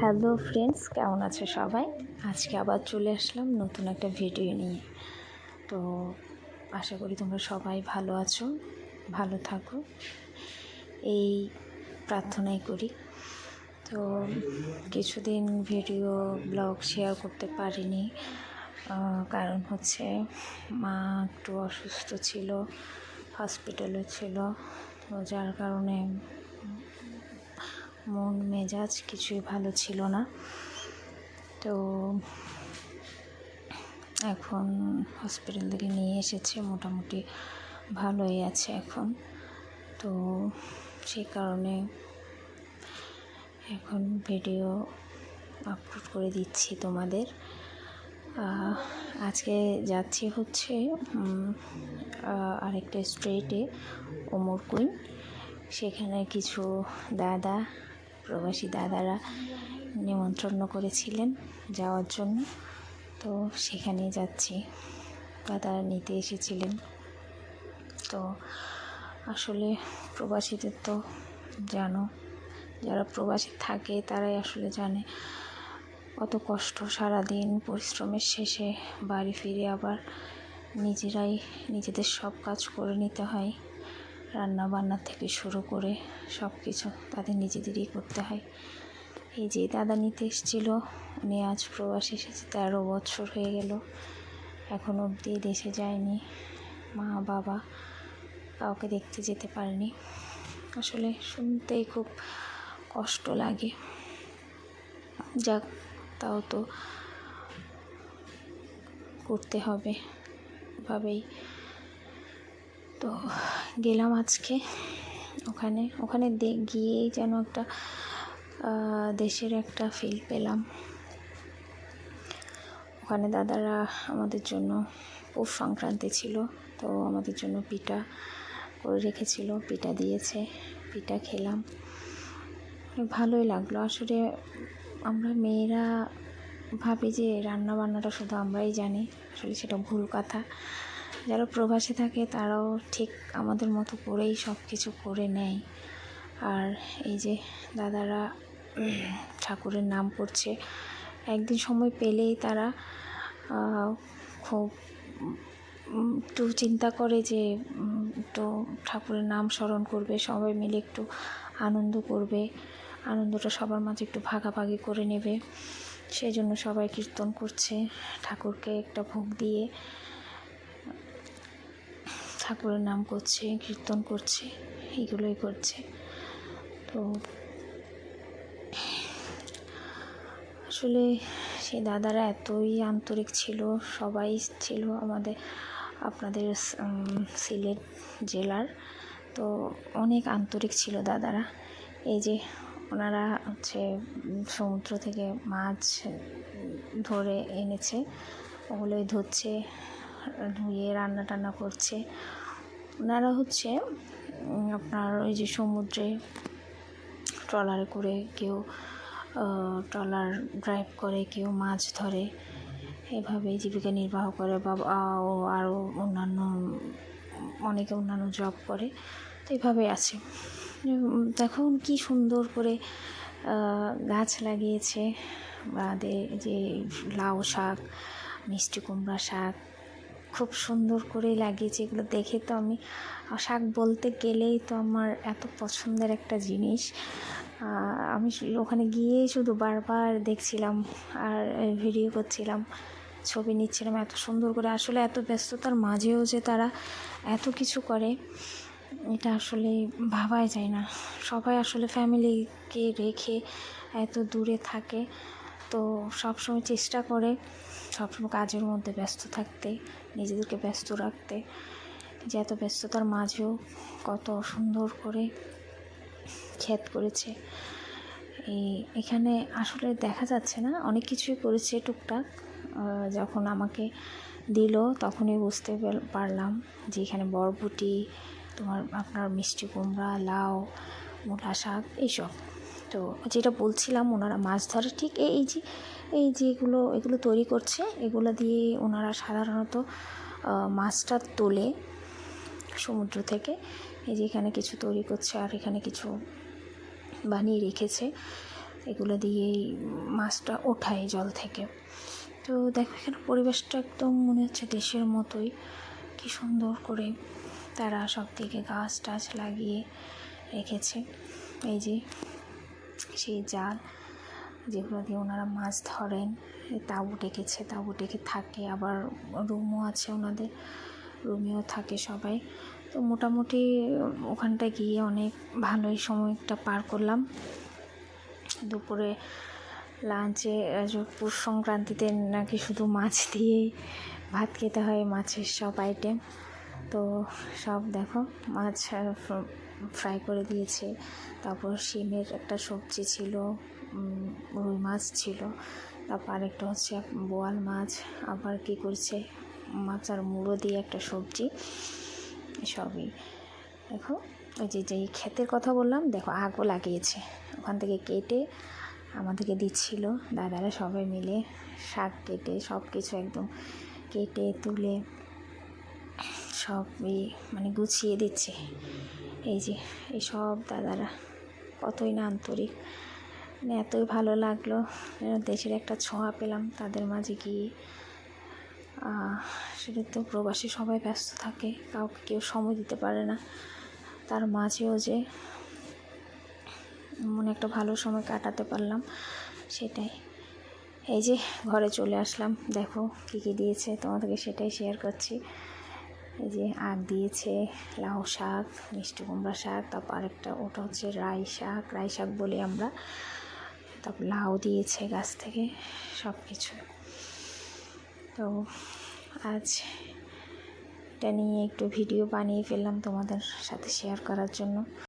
Hello friends, কেমন আছে সবাই? আজকে আবার চলে আসলাম নতুন একটা ভিডিও নিয়ে। তো আশা করি তোমরা সবাই ভালো আছো, ভালো থাকো। এই প্রার্থনাই করি। তো কিছুদিন ভিডিও, ব্লগ শেয়ার করতে পারিনি। কারণ হচ্ছে মা একটু অসুস্থ ছিল হসপিটালে ছিল। তো যার কারণে মন, মেজাজ কিছুই ভালো ছিল না। তো এখন হসপিটাল থেকে নিয়ে এসেছে, মোটামুটি ভালোই আছে এখন। তো সেই কারণে এখন ভিডিও আপলোড করে দিচ্ছি তোমাদের। আজকে যাচ্ছি হচ্ছে আরেকটা স্ট্রেটে ওমর কুইন। সেখানে কিছু দাদা প্রবাসী দাদারা নিমন্ত্রণ করেছিলেন যাওয়ার জন্য। তো সেখানে যাচ্ছি। দাদারা নিতে এসেছিলেন। তো আসলে প্রবাসীদের তো জানো, যারা প্রবাসী থাকে তারাই আসলে জানে কত কষ্ট সারাদিন পরিশ্রমের শেষে বাড়ি ফিরে আবার নিজেরাই নিজেদের সব কাজ করে নিতে হয়। রান্না বান্না থেকে শুরু করে সব কিছু তাদের নিজেদেরই করতে হয়। এই যে দাদা নিতে এসেছিল, উনি আজ প্রবাসী এসেছে, তেরো বছর হয়ে গেল। এখন অবধি দেশে যায়নি। মা, বাবা কাউকে দেখতে যেতে পারেনি। আসলে শুনতেই খুব কষ্ট লাগে। যাক, তাও তো করতে হবে। ভাবেই তো গেলাম আজকে। ওখানে ওখানে গিয়েই যেন একটা দেশের একটা ফিল পেলাম। ওখানে দাদারা আমাদের জন্য পৌষ সংক্রান্তি ছিল, তো আমাদের জন্য পিঠা করে রেখেছিল, পিঠা দিয়েছে, পিঠা খেলাম। ভালোই লাগল। আসলে আমরা মেয়েরা ভাবি যে রান্না বান্নাটা শুধু আমরাই জানি, আসলে সেটা ভুল কথা। যারা প্রবাসে থাকে তারাও ঠিক আমাদের মতো করেই সব কিছু করে নেয়। আর এই যে দাদারা ঠাকুরের নাম করছে, একদিন সময় পেলেই তারা খুব একটু চিন্তা করে যে একটু ঠাকুরের নাম স্মরণ করবে, সবাই মিলে একটু আনন্দ করবে, আনন্দটা সবার মাঝে একটু ভাগাভাগি করে নেবে। সেই জন্য সবাই কীর্তন করছে, ঠাকুরকে একটা ভোগ দিয়ে ঠাকুরের নাম করছে, কীর্তন করছে এগুলোই করছে। তো আসলে সেই দাদারা এতই আন্তরিক ছিল, সবাই ছিল আমাদের, আপনাদের সিলেট জেলার। তো অনেক আন্তরিক ছিল দাদারা। এই যে ওনারা হচ্ছে সমুদ্র থেকে মাছ ধরে এনেছে, ওগুলোই ধরছে। ধুয়ে রান্না টান্না করছে। ওনারা হচ্ছে আপনার ওই যে সমুদ্রে ট্রলারে করে কেউ ট্রলার ড্রাইভ করে, কেউ মাছ ধরে এভাবেই জীবিকা নির্বাহ করে বা আরও অন্যান্য, অনেকে অন্যান্য জব করে, তো এভাবে আছে। দেখুন কি সুন্দর করে গাছ লাগিয়েছে বাদে যে লাউ শাক, মিষ্টি কুমড়া শাক খুব সুন্দর করে লাগিয়েছে। এগুলো দেখে তো আমি শাক বলতে গেলেই তো আমার এত পছন্দের একটা জিনিস। আমি ওখানে গিয়ে শুধু বারবার দেখছিলাম আর ভিডিও করছিলাম, ছবি নিচ্ছিলাম এত সুন্দর করে। আসলে এত ব্যস্ততার মাঝেও যে তারা এত কিছু করে, এটা আসলে ভাবাই যায় না। সবাই আসলে ফ্যামিলিকে রেখে এত দূরে থাকে, তো সবসময় চেষ্টা করে সবসময় কাজের মধ্যে ব্যস্ত থাকতে, নিজেদেরকে ব্যস্ত রাখতে, যে এত ব্যস্ততার মাঝেও কত সুন্দর করে ক্ষেত করেছে। এই, এখানে আসলে দেখা যাচ্ছে না, অনেক কিছুই করেছে টুকটাক যখন আমাকে দিল তখনই বুঝতে পারলাম যে এখানে বরবটি, তোমার আপনার মিষ্টি কুমড়া, লাউ, মূলা শাক, এইসব। তো যেটা বলছিলাম ওনারা মাছ ধরে ঠিক এই যে এই যেগুলো এগুলো তৈরি করছে, এগুলো দিয়ে ওনারা সাধারণত মাছটা তোলে সমুদ্র থেকে। এই যে এখানে কিছু তৈরি করছে আর এখানে কিছু বানিয়ে রেখেছে। এগুলো দিয়েই মাছটা ওঠায় জল থেকে। তো দেখো এখানে পরিবেশটা একদম মনে হচ্ছে দেশের মতোই। কি সুন্দর করে তারা সব দিকে গাছ টাছ লাগিয়ে রেখেছে। এই যে সেই জাল যেগুলো দিয়ে ওনারা মাছ ধরেন তাঁবু ডেকেছে, তাঁবু ডেকে থাকে। আবার রুমও আছে ওনাদের, রুমেও থাকে সবাই। তো মোটামুটি ওখানটায় গিয়ে অনেক ভালোই সময়টা পার করলাম। দুপুরে লাঞ্চে পৌষ সংক্রান্তিতে নাকি শুধু মাছ দিয়েই ভাত খেতে হয়, মাছের সব আইটেম তো সব দেখো, মাছ ফ্রাই করে দিয়েছে। তারপর শিমের একটা সবজি ছিল রুই মাছ ছিল। তারপর আরেকটা হচ্ছে বোয়াল মাছ। আবার কি করছে? মাছ আর মুড়ো দিয়ে একটা সবজি। সবই। দেখো, ওই যে যেই ক্ষেতের কথা বললাম, দেখো আগও লাগিয়েছে। ওখান থেকে কেটে আমাদেরকে দিচ্ছিল। দাদারা সবাই মিলে শাক কেটে সব কিছু একদম কেটে তুলে সবই মানে গুছিয়ে দিচ্ছে। এই যে, এই সব দাদারা, কতই না আন্তরিক। মানে এতই ভালো লাগল দেশের একটা ছোঁয়া পেলাম তাদের মাঝে গিয়ে। সেটা তো প্রবাসী সবাই ব্যস্ত থাকে, কাউকে কেউ সময় দিতে পারে না। তার মাঝেও যে মনে একটা ভালো সময় কাটাতে পারলাম, সেটাই। এই যে, ঘরে চলে আসলাম, দেখো কী কী দিয়েছে, তোমাদেরকে সেটাই শেয়ার করছি। এই যে আর দিয়েছে লাউ শাক, মিষ্টি কুমড়া শাক, তারপর আরেকটা ওটা হচ্ছে রাই শাক রাই শাক বলি আমরা। তারপর লাউ দিয়েছে গাছ থেকে সব কিছু তো আজ এটা নিয়ে একটু ভিডিও বানিয়ে ফেললাম তোমাদের সাথে শেয়ার করার জন্য।